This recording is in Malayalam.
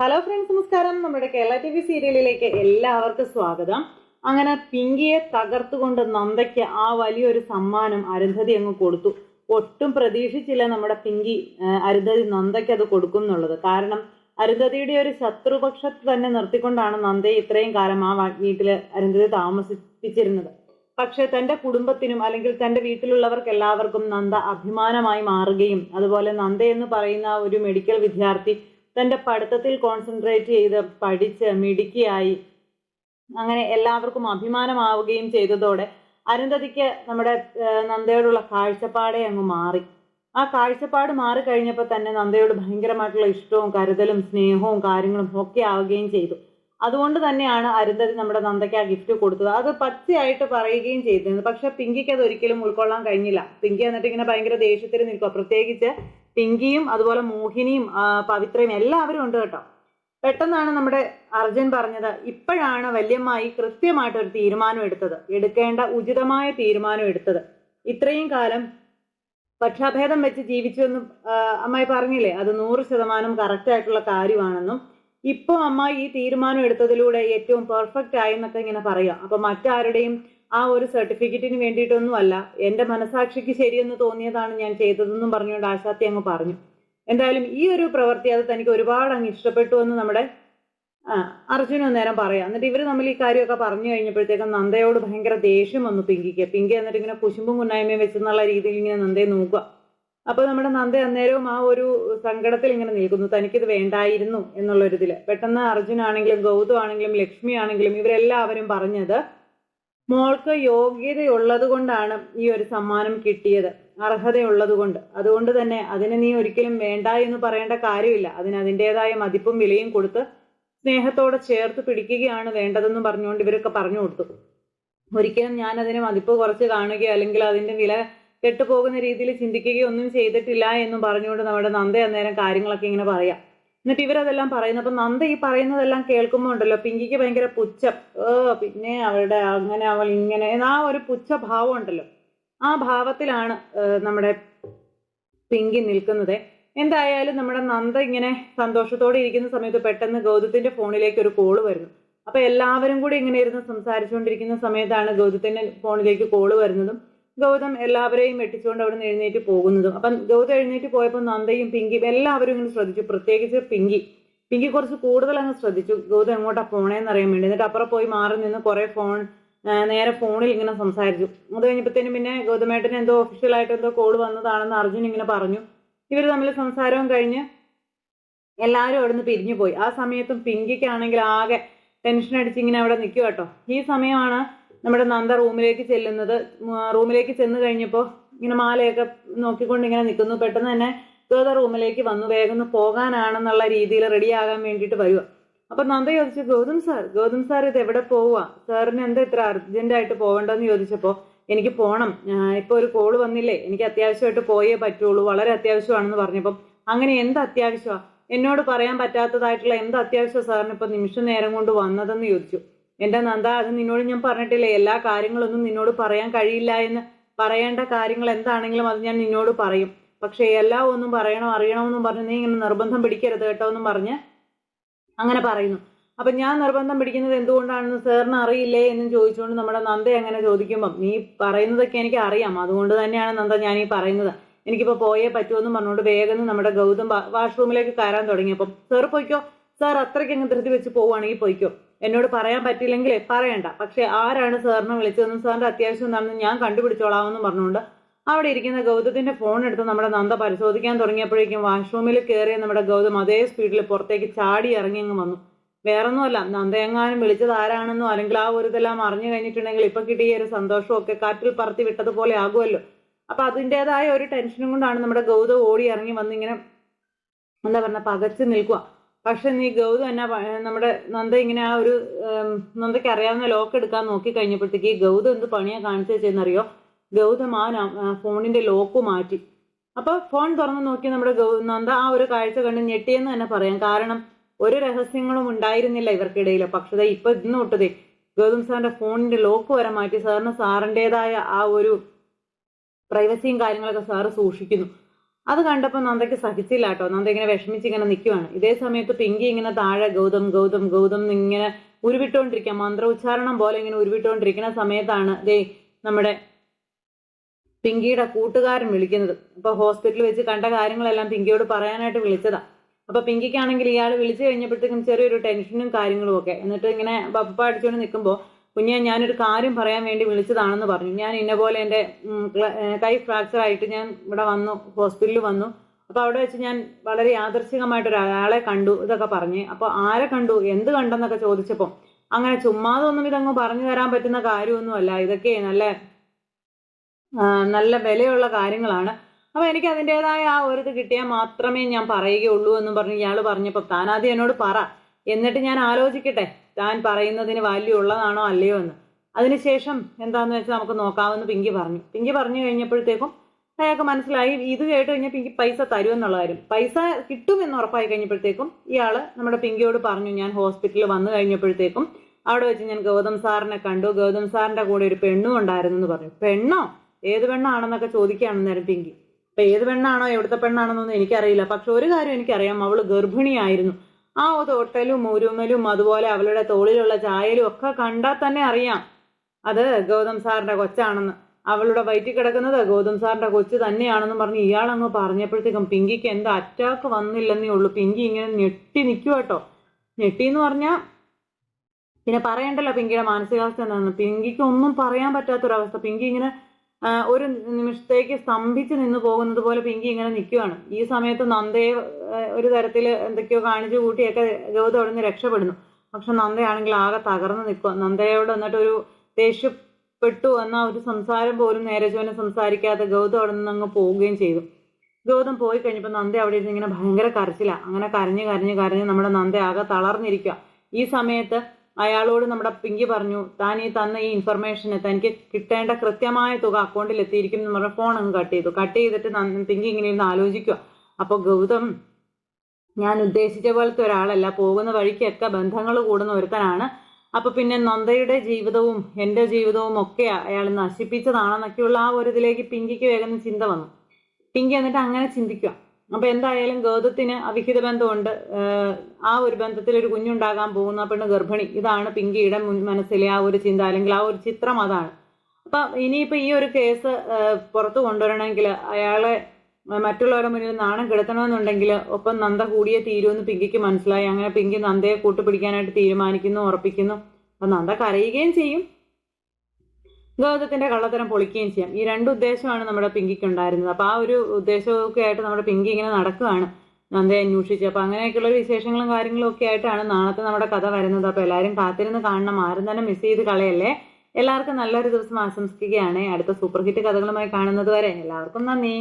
ഹലോ ഫ്രണ്ട്സ് നമസ്കാരം. നമ്മുടെ കേരള ടി വി സീരിയലിലേക്ക് എല്ലാവർക്കും സ്വാഗതം. അങ്ങനെ പിങ്കിയെ തകർത്തുകൊണ്ട് നന്ദയ്ക്ക് ആ വലിയൊരു സമ്മാനം അരുന്ധതി അങ്ങ് കൊടുത്തു. ഒട്ടും പ്രതീക്ഷിച്ചില്ല നമ്മുടെ പിങ്കി അരുന്ധതി നന്ദയ്ക്ക് അത് കൊടുക്കും എന്നുള്ളത് കാരണം അരുന്ധതിയുടെ ഒരു ശത്രുപക്ഷത്ത് തന്നെ നിർത്തിക്കൊണ്ടാണ് നന്ദയെ ഇത്രയും കാലം ആ വീട്ടിൽ അരുന്ധതി താമസിപ്പിച്ചിരുന്നത്. പക്ഷെ തന്റെ കുടുംബത്തിനും അല്ലെങ്കിൽ തന്റെ വീട്ടിലുള്ളവർക്ക് എല്ലാവർക്കും നന്ദ അഭിമാനമായി മാറുകയും അതുപോലെ നന്ദ എന്ന് പറയുന്ന ഒരു മെഡിക്കൽ വിദ്യാർത്ഥി തന്റെ പഠിത്തത്തിൽ കോൺസെൻട്രേറ്റ് ചെയ്ത് പഠിച്ച് മിടുക്കിയായി അങ്ങനെ എല്ലാവർക്കും അഭിമാനമാവുകയും ചെയ്തതോടെ അരുന്ധതിക്ക് നമ്മുടെ നന്ദയോടുള്ള കാഴ്ചപ്പാടേ അങ്ങ് മാറി. ആ കാഴ്ചപ്പാട് മാറി കഴിഞ്ഞപ്പോൾ തന്നെ നന്ദയോട് ഭയങ്കരമായിട്ടുള്ള ഇഷ്ടവും കരുതലും സ്നേഹവും കാര്യങ്ങളും ഒക്കെ ആവുകയും ചെയ്തു. അതുകൊണ്ട് തന്നെയാണ് അരുന്ധതി നമ്മുടെ നന്ദയ്ക്ക് ആ ഗിഫ്റ്റ് കൊടുത്തത്. അത് പച്ചയായിട്ട് പറയുകയും ചെയ്തിരുന്നു. പക്ഷെ പിങ്കിക്ക് അത് ഒരിക്കലും ഉൾക്കൊള്ളാൻ കഴിഞ്ഞില്ല. പിങ്കി എന്നിട്ട് ഇങ്ങനെ ഭയങ്കര ദേഷ്യത്തിൽ നിൽക്കുക പ്രത്യേകിച്ച് പിങ്കിയും അതുപോലെ മോഹിനിയും പവിത്രയും എല്ലാവരും ഉണ്ട് കേട്ടോ. പെട്ടെന്നാണ് നമ്മുടെ അർജുൻ പറഞ്ഞത് ഇപ്പോഴാണ് വല്യമ്മായി കൃത്യമായിട്ട് ഒരു തീരുമാനം എടുത്തത്. എടുക്കേണ്ട ഉചിതമായ തീരുമാനം എടുത്തത്. ഇത്രയും കാലം പക്ഷാഭേദം വെച്ച് ജീവിച്ചു എന്ന് അമ്മായി പറഞ്ഞില്ലേ അത് നൂറ് ശതമാനം കറക്റ്റ് ആയിട്ടുള്ള കാര്യമാണെന്നും. ഇപ്പൊ അമ്മ ഈ തീരുമാനം എടുത്തതിലൂടെ ഏറ്റവും പെർഫെക്റ്റ് ആയി എന്നൊക്കെ ഇങ്ങനെ പറയുക അപ്പൊ മറ്റാരുടെയും ആ ഒരു സർട്ടിഫിക്കറ്റിന് വേണ്ടിയിട്ടൊന്നും അല്ല എന്റെ മനസാക്ഷിക്ക് ശരിയെന്ന് തോന്നിയതാണ് ഞാൻ ചെയ്തതെന്നും പറഞ്ഞുകൊണ്ട് ആശാത്തി അങ്ങ് പറഞ്ഞു. എന്തായാലും ഈ ഒരു പ്രവൃത്തി അത് തനിക്ക് ഒരുപാട് അങ്ങ് ഇഷ്ടപ്പെട്ടു എന്ന് നമ്മുടെ അർജുന നേരം പറയാം. എന്നിട്ട് ഇവർ തമ്മിൽ ഈ കാര്യമൊക്കെ പറഞ്ഞു കഴിഞ്ഞപ്പോഴത്തേക്കും നന്ദയോട് ഭയങ്കര ദേഷ്യം വന്നു പിങ്കിക്ക്. പിങ്കി എന്നിട്ട് ഇങ്ങനെ കുശുമ്പും കുന്നായ്മയും വെച്ചെന്നുള്ള രീതിയിൽ ഇങ്ങനെ നന്ദയെ നോക്കുക. അപ്പൊ നമ്മുടെ നന്ദ അന്നേരവും ആ ഒരു സങ്കടത്തിൽ ഇങ്ങനെ നിൽക്കുന്നു. തനിക്കിത് വേണ്ടായിരുന്നു എന്നുള്ള ഒരു ഇതിൽ പെട്ടെന്ന് അർജുനാണെങ്കിലും ഗൗതം ആണെങ്കിലും ലക്ഷ്മി ആണെങ്കിലും ഇവരെല്ലാവരും പറഞ്ഞത് മോൾക്ക് യോഗ്യതയുള്ളത് കൊണ്ടാണ് ഈ ഒരു സമ്മാനം കിട്ടിയത്. അർഹതയുള്ളത് കൊണ്ട് അതുകൊണ്ട് തന്നെ അതിന് നീ ഒരിക്കലും വേണ്ട എന്ന് പറയേണ്ട കാര്യമില്ല. അതിന് അതിന്റെതായ മതിപ്പും വിലയും കൊടുത്ത് സ്നേഹത്തോടെ ചേർത്ത് പിടിക്കുകയാണ് വേണ്ടതെന്ന് പറഞ്ഞുകൊണ്ട് ഇവരൊക്കെ പറഞ്ഞു കൊടുത്തു. ഒരിക്കലും ഞാൻ അതിന് മതിപ്പ് കുറച്ച് കാണുകയോ അല്ലെങ്കിൽ അതിന്റെ വില കെട്ടുപോകുന്ന രീതിയിൽ ചിന്തിക്കുകയോ ഒന്നും ചെയ്തിട്ടില്ല എന്നും പറഞ്ഞുകൊണ്ട് നമ്മുടെ നന്ദ അന്നേരം കാര്യങ്ങളൊക്കെ ഇങ്ങനെ പറയാം. എന്നിട്ട് ഇവരതെല്ലാം പറയുന്നു. അപ്പൊ നന്ദ ഈ പറയുന്നതെല്ലാം കേൾക്കുമ്പോൾ ഉണ്ടല്ലോ പിങ്കിക്ക് ഭയങ്കര പുച്ഛം. ഏ പിന്നെ അവളുടെ അങ്ങനെ അവൾ ഇങ്ങനെ ആ ഒരു പുച്ഛ ഭാവം ഉണ്ടല്ലോ. ആ ഭാവത്തിലാണ് നമ്മുടെ പിങ്കി നിൽക്കുന്നത്. എന്തായാലും നമ്മുടെ നന്ദ ഇങ്ങനെ സന്തോഷത്തോടെ ഇരിക്കുന്ന സമയത്ത് പെട്ടെന്ന് ഗൗതത്തിന്റെ ഫോണിലേക്ക് ഒരു കോൾ വരുന്നു. അപ്പൊ എല്ലാവരും കൂടി ഇങ്ങനെ ഇരുന്ന് സംസാരിച്ചുകൊണ്ടിരിക്കുന്ന സമയത്താണ് ഗൗതത്തിന്റെ ഫോണിലേക്ക് കോൾ വരുന്നതും ഗൗതം എല്ലാവരെയും വെട്ടിച്ചുകൊണ്ട് അവിടെ നിന്ന് എഴുന്നേറ്റ് പോകുന്നതും. അപ്പം ഗൗതം എഴുന്നേറ്റ് പോയപ്പോൾ നന്ദയും പിങ്കിയും എല്ലാവരും ഇങ്ങനെ ശ്രദ്ധിച്ചു. പ്രത്യേകിച്ച് പിങ്കി. പിങ്കി കുറച്ച് കൂടുതൽ അങ്ങ് ശ്രദ്ധിച്ചു. ഗൗതം എങ്ങോട്ടാ പോണേന്ന് അറിയാൻ വേണ്ടി. എന്നിട്ട് അപ്പുറം പോയി മാറി നിന്ന് കുറെ ഫോൺ നേരെ ഫോണിൽ ഇങ്ങനെ സംസാരിച്ചു. അത് കഴിഞ്ഞപ്പോഴത്തേനും പിന്നെ ഗൗതമേട്ടന് എന്തോ ഒഫീഷ്യലായിട്ട് എന്തോ കോൾ വന്നതാണെന്ന് അർജുൻ ഇങ്ങനെ പറഞ്ഞു. ഇവർ തമ്മിൽ സംസാരവും കഴിഞ്ഞ് എല്ലാവരും അവിടെ നിന്ന് പിരിഞ്ഞു പോയി ആ സമയത്തും പിങ്കിക്കാണെങ്കിൽ ആകെ ടെൻഷൻ അടിച്ച് ഇങ്ങനെ അവിടെ നിൽക്കുക കേട്ടോ. ഈ സമയമാണ് നമ്മുടെ നന്ദ റൂമിലേക്ക് ചെല്ലുന്നത് റൂമിലേക്ക് ചെന്ന് കഴിഞ്ഞപ്പോൾ ഇങ്ങനെ മാലയൊക്കെ നോക്കിക്കൊണ്ട് ഇങ്ങനെ നിൽക്കുന്നു. പെട്ടെന്ന് തന്നെ ഗോദ റൂമിലേക്ക് വന്നു. വേഗം പോകാനാണെന്നുള്ള രീതിയിൽ റെഡിയാകാൻ വേണ്ടിയിട്ട് വരുക അപ്പൊ നന്ദ ചോദിച്ചു ഗൗതം സാർ ഗൗതം സാർ ഇത് എവിടെ പോവുക സാറിന് എന്താ ഇത്ര അർജന്റ് ആയിട്ട് പോകണ്ടെന്ന് ചോദിച്ചപ്പോൾ എനിക്ക് പോകണം ഇപ്പോൾ ഇപ്പൊ ഒരു കോൾ വന്നില്ലേ? എനിക്ക് അത്യാവശ്യമായിട്ട് പോയേ പറ്റുള്ളൂ. വളരെ അത്യാവശ്യമാണെന്ന് പറഞ്ഞപ്പം അങ്ങനെ എന്ത് അത്യാവശ്യമാണ് എന്നോട് പറയാൻ പറ്റാത്തതായിട്ടുള്ള എന്ത് അത്യാവശ്യം സാറിന് ഇപ്പൊ നിമിഷ നേരം കൊണ്ട് വന്നതെന്ന് ചോദിച്ചു. എന്റെ നന്ദ അത് നിന്നോട് ഞാൻ പറഞ്ഞിട്ടില്ലേ? എല്ലാ കാര്യങ്ങളൊന്നും നിന്നോട് പറയാൻ കഴിയില്ല എന്ന്. പറയേണ്ട കാര്യങ്ങൾ എന്താണെങ്കിലും അത് ഞാൻ നിന്നോട് പറയും. പക്ഷെ എല്ലാം ഒന്നും പറയണോ അറിയണമെന്നും പറഞ്ഞ് നീ ഇങ്ങനെ നിർബന്ധം പിടിക്കരുത് കേട്ടോ എന്നും പറഞ്ഞ് അങ്ങനെ പറയുന്നു. അപ്പൊ ഞാൻ നിർബന്ധം പിടിക്കുന്നത് എന്തുകൊണ്ടാണെന്ന് സാറിന് അറിയില്ലേ എന്നും ചോദിച്ചുകൊണ്ട് നമ്മുടെ നന്ദ അങ്ങനെ ചോദിക്കുമ്പം നീ പറയുന്നതൊക്കെ എനിക്ക് അറിയാം. അതുകൊണ്ട് തന്നെയാണ് നന്ദ ഞാൻ ഈ പറയുന്നത്. എനിക്കിപ്പോ പോയേ പറ്റുമെന്ന് പറഞ്ഞുകൊണ്ട് വേഗം നമ്മുടെ ഗൗതം വാഷ്റൂമിലേക്ക് കയറാൻ തുടങ്ങിയപ്പം സാർ പോയിക്കോ? സാർ അത്രയ്ക്ക് അങ്ങ് ധൃതി വെച്ച് പോവുകയാണെങ്കിൽ പോയിക്കോ? എന്നോട് പറയാൻ പറ്റില്ലെങ്കിൽ പറയണ്ട. പക്ഷെ ആരാണ് സാറിനെ വിളിച്ചതെന്നും സാറിന്റെ അത്യാവശ്യം എന്താണെന്ന് ഞാൻ കണ്ടുപിടിച്ചോളാമെന്നും പറഞ്ഞുകൊണ്ട് അവിടെ ഇരിക്കുന്ന ഗൗതത്തിന്റെ ഫോൺ എടുത്ത് നമ്മുടെ നന്ദ പരിശോധിക്കാൻ തുടങ്ങിയപ്പോഴേക്കും വാഷ്റൂമിൽ കയറിയ നമ്മുടെ ഗൗതം അതേ സ്പീഡിൽ പുറത്തേക്ക് ചാടി ഇറങ്ങി അങ്ങ് വന്നു. വേറൊന്നുമല്ല നന്ദയെങ്ങാനും വിളിച്ചത് ആരാണെന്നോ അല്ലെങ്കിൽ ആ ഒരു ഇതെല്ലാം അറിഞ്ഞു കഴിഞ്ഞിട്ടുണ്ടെങ്കിൽ ഇപ്പൊ കിട്ടിയ ഒരു സന്തോഷവും ഒക്കെ കാറ്റിൽ പറത്തി വിട്ടതുപോലെ ആകുമല്ലോ. അപ്പൊ അതിന്റെതായ ഒരു ടെൻഷനും കൊണ്ടാണ് നമ്മുടെ ഗൗതം ഓടി ഇറങ്ങി വന്ന് ഇങ്ങനെ എന്താ പറഞ്ഞ പകച്ചു നിൽക്കുക പക്ഷെ നീ ഗൗതം എന്നാ നമ്മുടെ നന്ദ ഇങ്ങനെ ആ ഒരു നന്ദയ്ക്ക് അറിയാവുന്ന ലോക്ക് എടുക്കാൻ നോക്കി കഴിഞ്ഞപ്പോഴത്തേക്ക് ഗൗതം എന്ത് പണിയാ കാണിച്ചു വെച്ചെന്നറിയോ? ഗൗതം ആ ഫോണിന്റെ ലോക്ക് മാറ്റി. അപ്പൊ ഫോൺ തുറന്നു നോക്കി നമ്മുടെ ഗൗ നന്ദ ആ ഒരു കാഴ്ച കണ്ട് ഞെട്ടിയെന്ന് തന്നെ പറയാം. കാരണം ഒരു രഹസ്യങ്ങളും ഉണ്ടായിരുന്നില്ല ഇവർക്കിടയിൽ പക്ഷേ ഇപ്പൊ ഇന്ന് തൊട്ടതേ ഗൗതം സാറിന്റെ ഫോണിന്റെ ലോക്ക് വരെ മാറ്റി സാറിന് സാറിന്റെതായ ആ ഒരു പ്രൈവസിയും കാര്യങ്ങളൊക്കെ സാറ് സൂക്ഷിക്കുന്നു. അത് കണ്ടപ്പോൾ നന്ദയ്ക്ക് സഹിച്ചില്ല കേട്ടോ നന്ദ ഇങ്ങനെ വിഷമിച്ച് ഇങ്ങനെ നിൽക്കുവാണ് ഇതേ സമയത്ത് പിങ്കി ഇങ്ങനെ താഴെ ഗൗതം ഗൗതം ഗൗതം ഇങ്ങനെ ഉരുവിട്ടുകൊണ്ടിരിക്കുക മന്ത്രോച്ചാരണം പോലെ ഇങ്ങനെ ഉരുവിട്ടുകൊണ്ടിരിക്കുന്ന സമയത്താണ് ദേ നമ്മുടെ പിങ്കിയുടെ കൂട്ടുകാരൻ വിളിക്കുന്നത് അപ്പൊ ഹോസ്പിറ്റലിൽ വെച്ച് കണ്ട കാര്യങ്ങളെല്ലാം പിങ്കിയോട് പറയാനായിട്ട് വിളിച്ചതാ അപ്പൊ പിങ്കിക്കാണെങ്കിൽ ഇയാൾ വിളിച്ചു കഴിഞ്ഞപ്പോഴത്തേക്കും ചെറിയൊരു ടെൻഷനും കാര്യങ്ങളും ഒക്കെ എന്നിട്ട് ഇങ്ങനെ പപ്പ അടിച്ചുകൊണ്ട് നിൽക്കുമ്പോൾ കുഞ്ഞെ ഞാനൊരു കാര്യം പറയാൻ വേണ്ടി വിളിച്ചതാണെന്ന് പറഞ്ഞു. ഞാൻ ഇന്ന പോലെ എന്റെ കൈ ഫ്രാക്ചർ ആയിട്ട് ഞാൻ ഇവിടെ വന്നു ഹോസ്പിറ്റലിൽ വന്നു. അപ്പോൾ അവിടെ വെച്ച് ഞാൻ വളരെ യാദർശികമായിട്ട് ഒരാളെ കണ്ടു ഇതൊക്കെ പറഞ്ഞ്. അപ്പോൾ ആരെ കണ്ടു എന്ത് കണ്ടെന്നൊക്കെ ചോദിച്ചപ്പോൾ അങ്ങനെ ചുമ്മാതൊന്നും ഇതങ്ങ് പറഞ്ഞു തരാൻ പറ്റുന്ന കാര്യമൊന്നുമല്ല ഇതൊക്കെ നല്ല നല്ല വിലയുള്ള കാര്യങ്ങളാണ്. അപ്പോൾ എനിക്ക് അതിന്റെതായ ആ ഒരു ഇത് കിട്ടിയാൽ മാത്രമേ ഞാൻ പറയുകയുള്ളൂ എന്നും പറഞ്ഞ് ഇയാൾ പറഞ്ഞപ്പോൾ താനാദ്യം എന്നോട് പറ. എന്നിട്ട് ഞാൻ ആലോചിക്കട്ടെ. താൻ പറയുന്നതിന് വാല്യൂ ഉള്ളതാണോ അല്ലയോ എന്ന്. അതിനുശേഷം എന്താണെന്ന് വെച്ചാൽ നമുക്ക് നോക്കാമെന്ന് പിങ്കി പറഞ്ഞു. പിങ്കി പറഞ്ഞു കഴിഞ്ഞപ്പോഴത്തേക്കും അയാൾക്ക് മനസ്സിലായി ഇത് കേട്ട് കഴിഞ്ഞാൽ പിങ്കി പൈസ തരുമെന്നുള്ള കാര്യം. പൈസ കിട്ടും എന്ന് ഉറപ്പായി കഴിഞ്ഞപ്പോഴത്തേക്കും ഇയാൾ നമ്മുടെ പിങ്കിയോട് പറഞ്ഞു ഞാൻ ഹോസ്പിറ്റലിൽ വന്നു കഴിഞ്ഞപ്പോഴത്തേക്കും അവിടെ വെച്ച് ഞാൻ ഗൗതം സാറിനെ കണ്ടു. ഗൗതം സാറിന്റെ കൂടെ ഒരു പെണ്ണും ഉണ്ടായിരുന്നു എന്ന് പറഞ്ഞു. പെണ്ണോ? ഏത് പെണ്ണാണെന്നൊക്കെ ചോദിക്കുകയാണ് നേരം പിങ്കി. അപ്പൊ ഏത് പെണ്ണാണോ? എവിടുത്തെ പെണ്ണാണെന്നൊന്നും എനിക്കറിയില്ല. പക്ഷെ ഒരു കാര്യം എനിക്കറിയാം. അവൾ ഗർഭിണിയായിരുന്നു. ആ തൊട്ടലും ഉരുമലും അതുപോലെ അവളുടെ തോളിലുള്ള ചായലും ഒക്കെ കണ്ടാൽ തന്നെ അറിയാം. അത് ഗൗതം സാറിന്റെ കൊച്ചാണെന്ന്. അവളുടെ വയറ്റിൽ കിടക്കുന്നത് ഗൗതം സാറിന്റെ കൊച്ചു തന്നെയാണെന്ന് പറഞ്ഞ് ഇയാളങ്ങ് പറഞ്ഞപ്പോഴത്തേക്കും പിങ്കിക്ക് എന്താ അറ്റാക്ക് വന്നില്ലെന്നേ ഉള്ളൂ. പിങ്കി ഇങ്ങനെ ഞെട്ടി നിൽക്കുക കേട്ടോ. ഞെട്ടി എന്ന് പറഞ്ഞാൽ പിന്നെ പറയണ്ടല്ലോ പിങ്കിയുടെ മാനസികാവസ്ഥ എന്താണെന്ന്. പിങ്കിക്ക് ഒന്നും പറയാൻ പറ്റാത്തൊരവസ്ഥ. പിങ്കി ഇങ്ങനെ ഒരു നിമിഷത്തേക്ക് സ്തംഭിച്ച് നിന്ന് പോകുന്നത് പോലെ പിങ്കി ഇങ്ങനെ നിൽക്കുകയാണ് ഈ സമയത്ത് നന്ദയെ ഒരു തരത്തിൽ എന്തൊക്കെയോ കാണിച്ചു കൂട്ടിയൊക്കെ ഗൗതം അവിടെ നിന്ന് രക്ഷപ്പെടുന്നു. പക്ഷെ നന്ദയാണെങ്കിൽ ആകെ തകർന്നു നിൽക്കുക നന്ദയോട് എന്നിട്ട് ഒരു ദേഷ്യപ്പെട്ടു എന്ന ഒരു സംസാരം പോലും നേരെ ചൊവ്വനെ സംസാരിക്കാതെ ഗൗതം അവിടെ നിന്ന് അങ്ങ് പോവുകയും ചെയ്തു. ഗൗതം പോയി കഴിഞ്ഞപ്പോൾ നന്ദ അവിടെ ഇരുന്ന് ഇങ്ങനെ ഭയങ്കര കരച്ചില. അങ്ങനെ കരഞ്ഞ് കരഞ്ഞ് കരഞ്ഞ് നമ്മുടെ നന്ദ ആകെ തളർന്നിരിക്കുക ഈ സമയത്ത് അയാളോട് നമ്മുടെ പിങ്കി പറഞ്ഞു താൻ ഈ തന്ന ഈ ഇൻഫർമേഷന് തനിക്ക് കിട്ടേണ്ട കൃത്യമായ തുക അക്കൗണ്ടിൽ എത്തിയിരിക്കും എന്ന് പറഞ്ഞ ഫോൺ അങ്ങ് കട്ട് ചെയ്തു. കട്ട് ചെയ്തിട്ട് പിങ്കി ഇങ്ങനെ ഇരുന്ന് ആലോചിക്കുക അപ്പോൾ ഗൗതം ഞാൻ ഉദ്ദേശിച്ച പോലത്തെ ഒരാളല്ല. പോകുന്ന വഴിക്കൊക്കെ ബന്ധങ്ങൾ കൂടുന്ന ഒരുത്തനാണ്. അപ്പൊ പിന്നെ നന്ദയുടെ ജീവിതവും എന്റെ ജീവിതവും ഒക്കെ അയാൾ നശിപ്പിച്ചതാണെന്നൊക്കെയുള്ള ആ ഒരു ഇതിലേക്ക് പിങ്കിക്ക് വേഗം ചിന്ത വന്നു. പിങ്കി എന്നിട്ട് അങ്ങനെ ചിന്തിക്കുക അപ്പൊ എന്തായാലും ഗോതത്തിന് അവിഹിത ബന്ധമുണ്ട് ആ ഒരു ബന്ധത്തിൽ ഒരു കുഞ്ഞുണ്ടാകാൻ പോകുന്ന പെണ്ണ് ഗർഭിണി. ഇതാണ് പിങ്കിയുടെ മുൻ മനസ്സിലെ ആ ഒരു ചിന്ത അല്ലെങ്കിൽ ആ ഒരു ചിത്രം അതാണ്. അപ്പൊ ഇനിയിപ്പോ ഈ ഒരു കേസ് പുറത്തു കൊണ്ടുവരണമെങ്കിൽ അയാളെ മറ്റുള്ളവരുടെ മുന്നിൽ നാണം കെടുത്തണമെന്നുണ്ടെങ്കിൽ ഒപ്പം നന്ദ കൂടിയേ തീരുമെന്ന് പിങ്കിക്ക് മനസ്സിലായി. അങ്ങനെ പിങ്കി നന്ദയെ കൂട്ടുപിടിക്കാനായിട്ട് തീരുമാനിക്കുന്നു ഉറപ്പിക്കുന്നു. അപ്പൊ നന്ദ കരയുകയും ചെയ്യും. ഗൗതത്തിന്റെ കള്ളത്തരം പൊളിക്കുകയും ചെയ്യാം. ഈ രണ്ട് ഉദ്ദേശമാണ് നമ്മുടെ പിങ്കിക്ക് ഉണ്ടായിരുന്നത്. അപ്പൊ ആ ഒരു ഉദ്ദേശമൊക്കെ ആയിട്ട് നമ്മുടെ പിങ്കി ഇങ്ങനെ നടക്കുകയാണ് നന്ദയെ അന്വേഷിച്ച്. അപ്പൊ അങ്ങനെയൊക്കെയുള്ള വിശേഷങ്ങളും കാര്യങ്ങളും ഒക്കെ ആയിട്ടാണ് നാളത്തെ നമ്മുടെ കഥ വരുന്നത്. അപ്പൊ എല്ലാവരും കാത്തിരുന്ന് കാണണം. ആരും തന്നെ മിസ് ചെയ്ത് കളയല്ലേ? എല്ലാവർക്കും നല്ലൊരു ദിവസം ആശംസിക്കുകയാണ്. അടുത്ത സൂപ്പർ ഹിറ്റ് കഥകളുമായി കാണുന്നത് വരെ എല്ലാവർക്കും നന്ദി.